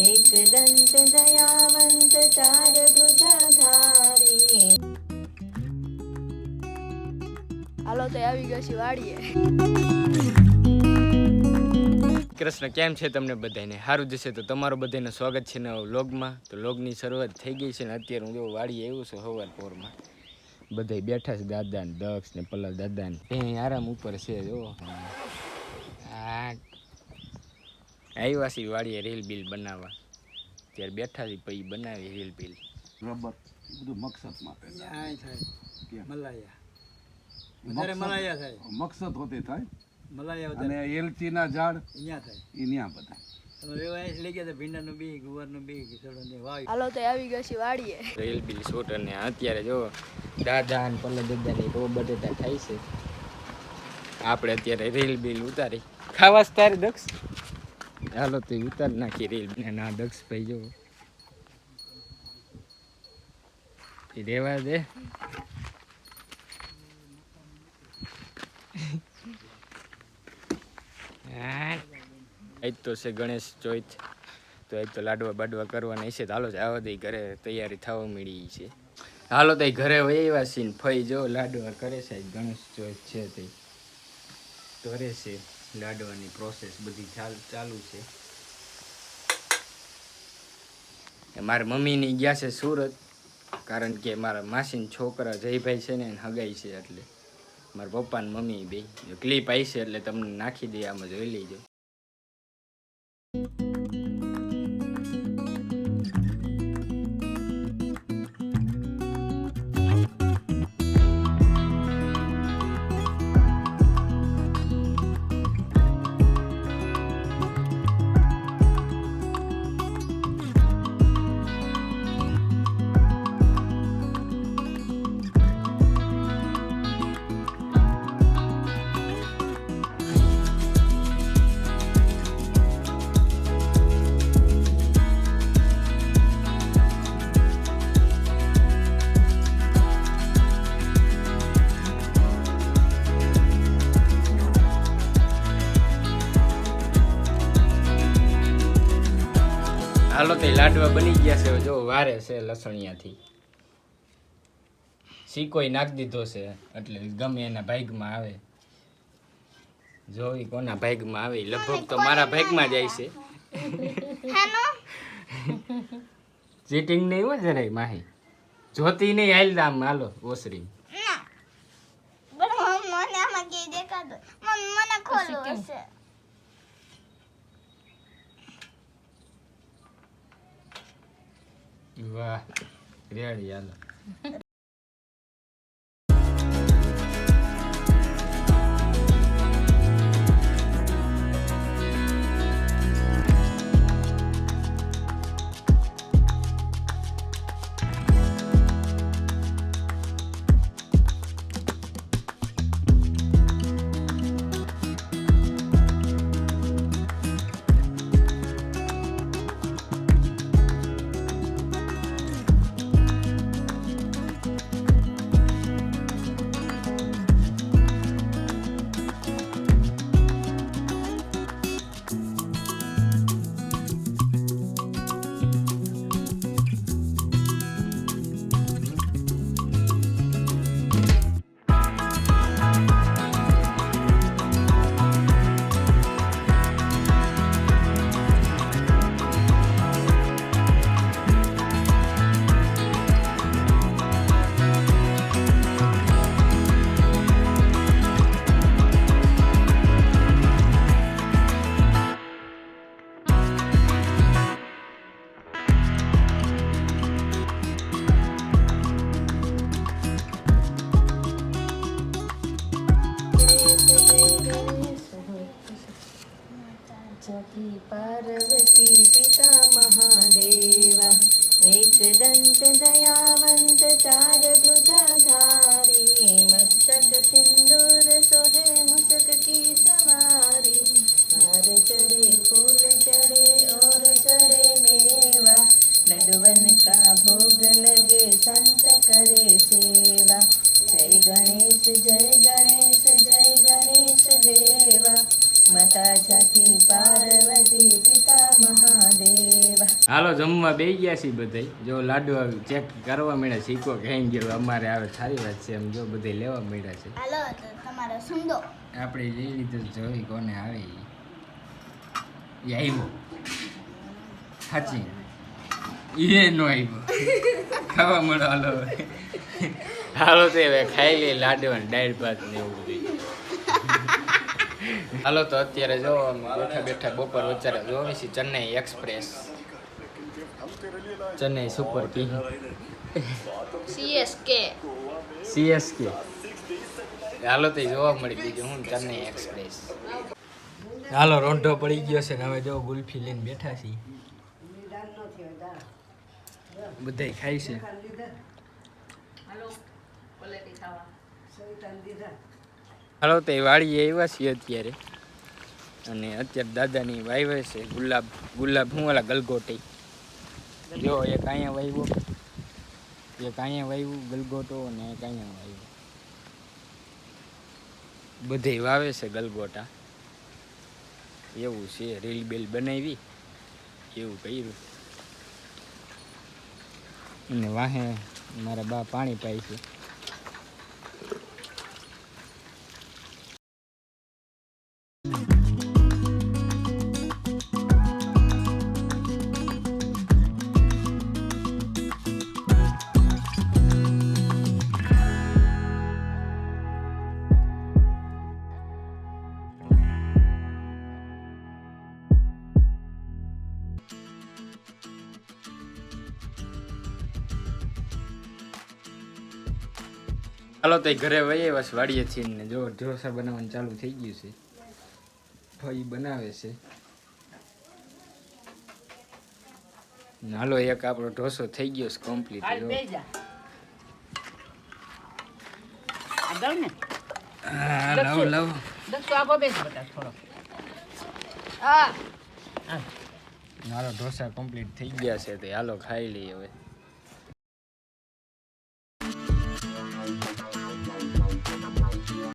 एकदन्त दयावन्त चार भुजाधारी હાલો તો આવી ગયો છે વાડીએ કૃષ્ણ કેમ છે તમને બધાને સારું જશે તો તમારું બધાને સ્વાગત છે નવા વ્લોગમાં તો વ્લોગની શરૂઆત થઈ ગઈ છે ને અત્યારે હું જો વાડીએ આવ્યો છું સવાર પોરમાં બધાય બેઠા છે દાદા ને દક્ષ ને પલ્લા દાદા ને એ આરામ ઉપર છે જો આ આવ્યા વાળીએ વાડીએ રીલ બિલ બનાવવા. ત્યારે બેઠા છે પછી બનાવી રીલ બિલ. રબર બધું મકસદ માટે થાય. મલાયા. વધારે મલાયા થાય. મકસદ હોતે થાય. મલાયા અને એલચીના ઝાડ અહીંયા થાય. એ ત્યાં બધા. તમે વ્યવહાર લઈ ગયા હતા ભીંડાનું બી ગુવારનું બી કિશોરનું હાલો તો આવી ગયો છે વાડીએ રેલ બિલ શૂટ અને અત્યારે જો દાદા ને પલ્લા દાદાની બહુ બટેટા થાય છે. આપણે અત્યારે રેલ બિલ ઉતારી. ખાવા તારે દક્ષ? હાલો તો ઉતાર નાખી રીલ ને ના દક્ષ ભાઈ જો એ રેવા દે આજ તો છે ગણેશ ચોથ તો એક તો લાડવા બાડવા કરવાના છે તો હાલો આવા દઈ ઘરે તૈયારી થવા મળી છે હાલો તો ઘરે વૈવા છે ને ફઈ જો લાડવા કરે છે ગણેશ ચોથ છે તે કરે છે લાડવાની પ્રોસેસ બધી ચાલ છે. મારા મમ્મીની ગયા છે સુરત, કારણ કે મારા માસીન છોકરા જયભાઈ છે ને એને હગાઈ છે એટલે. મારા પપ્પા ને મમ્મી બે ક્લિપ આવી છે એટલે તમને નાખી દે, આમાં જોઈ લેજો. હાલો તે લાડવા બની ગયા છે. જો વારે છે લસણિયાથી. સિકોય નાખી દીધો છે. એટલે ગમે એના ભાગમાં આવે. જોઈ કોના ભાગમાં આવે. લગભગ તો મારા ભાગમાં જાય છે. ચીટિંગ નહીં હોય જરાય માહી. જોતી નહીં હાલ આમ હાલો ઓસરી. મને ખોલવું છે વાહ રેડી હાલો Y para ver. હાલો જમવા બે ગયા છીએ બધા જો લાડુ ચેક કરવા મળ્યા શીખો કેમ ગયો અમારે આવે સારી વાત છે એમ જો બધે લેવા મળ્યા છે. હાલો તમારો સુંદો આપણે લઈ લીધું જોઈ કોને આવે એ ઈ આવ્યો સાચી એ નો આવ્યો ખાવા મળો હાલો હાલો તે હવે ખાઈ લે લાડુ અને દાળ ભાત ને એવું બધું હાલો તો અત્યારે જો બેઠા બેઠા બપોર વચ્ચે જોવે છે Chennai express. Chennai super king. CSK. CSK. હાલો તે જોવા મળી બીજું હું ચેન્નઈ એક્સપ્રેસ. હાલો રોંઢો પડી ગયો છે ને હવે જો ગુલ્ફી લઈને બેઠા છીએ. બધાય ખાય છે. હાલો તે એ વાડીએ આવ્યા છીએ અત્યારે. અને અત્યારે દાદાની વાઈવે છે ગુલાબ ગુલાબ હું ઓલા ગલગોટી. જો એક અહીંયા વાવ્યો એક અહીંયા વાવ્યું ગલગોટો અને એક અહીંયા વાવ્યું બધે વાવે છે ગલગોટા. એવું છે રીલ બેલ બનાવી. એવું કર્યું. અને વાહે મારા બા પાણી પાય છે. હાલો તો ઘરે વયે બસ વાડીએ છીએ ને જો ઢોસા બનાવવાનું ચાલુ થઈ ગયું છે. ભાઈ બનાવે છે. હાલો એક આપણો ઢોસો થઈ ગયો છે કમ્પ્લીટ હા લવ લાવો. હા. હાલો ઢોસા કમ્પ્લીટ થઈ ગયા છે તો હાલો ખાઈ લઈએ હવે.